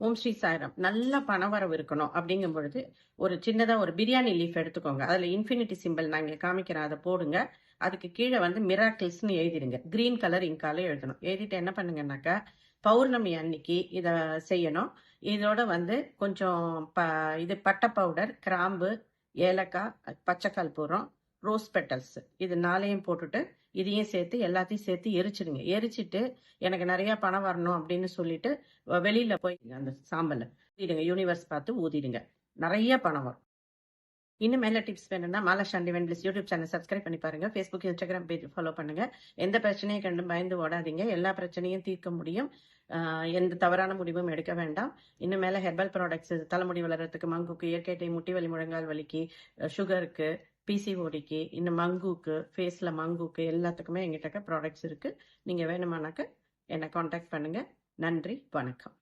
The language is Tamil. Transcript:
ஓம் ஸ்ரீ சாய்ராம். நல்ல பணவரவு இருக்கணும். அப்படிங்கும் பொழுது ஒரு சின்னதாக ஒரு பிரியாணி லீஃப் எடுத்துக்கோங்க. அதில் இன்ஃபினிட்டி சிம்பிள் நான் காமிக்கிறோம் காமிக்கிறேன். அதை போடுங்க. அதுக்கு கீழே வந்து மிராக்கிள்ஸ்னு எழுதிடுங்க. கிரீன் கலர் இங்காலே எழுதணும். எழுதிட்டு என்ன பண்ணுங்கன்னாக்கா பௌர்ணமி அன்னைக்கு இதை செய்யணும். இதோட வந்து கொஞ்சம் ப இது பட்டை பவுடர் கிராம்பு ஏலக்காய் பச்சை போடுறோம் ரோஸ் பெட்டல்ஸ். இது நாளையும் போட்டுட்டு இதையும் சேர்த்து எல்லாத்தையும் சேர்த்து எரிச்சிடுங்க. எரிச்சிட்டு எனக்கு நிறைய பணம் வரணும் அப்படின்னு சொல்லிட்டு வெளியில போய் அந்த சாம்பல்ல ஊதிடுங்க யூனிவர்ஸ் பார்த்து ஊதிடுங்க நிறைய பணம் வரும். இன்னும் மேல டிப்ஸ் வேணும்னா மாலா ஷாண்டி வென்பிளிஸ் யூடியூப் சேனல் சப்ஸ்கிரைப் பண்ணி பாருங்க. ஃபேஸ்புக் இன்ஸ்டாகிராம் பேஜ் ஃபாலோ பண்ணுங்க. எந்த பிரச்சனையும் கண்டு பயந்து ஓடாதீங்க. எல்லா பிரச்சனையும் தீர்க்க முடியும். எந்த தவறான முடிவும் எடுக்க வேண்டாம். இன்னும் மேல ஹெர்பல் ப்ராடக்ட்ஸ் தலைமுடி வளர்றதுக்கு மங்குக்கு இயற்கை முட்டி வலி முழங்கால் வலிக்கு சுகருக்கு பிசிஓடிக்கு இந்த மங்குக்கு ஃபேஸில் மங்குக்கு எல்லாத்துக்குமே எங்கிட்ட ப்ராடக்ட்ஸ் இருக்குது நீங்கள் வேணுமானாக்க என்னை காண்டாக்ட் பண்ணுங்கள் நன்றி வணக்கம்.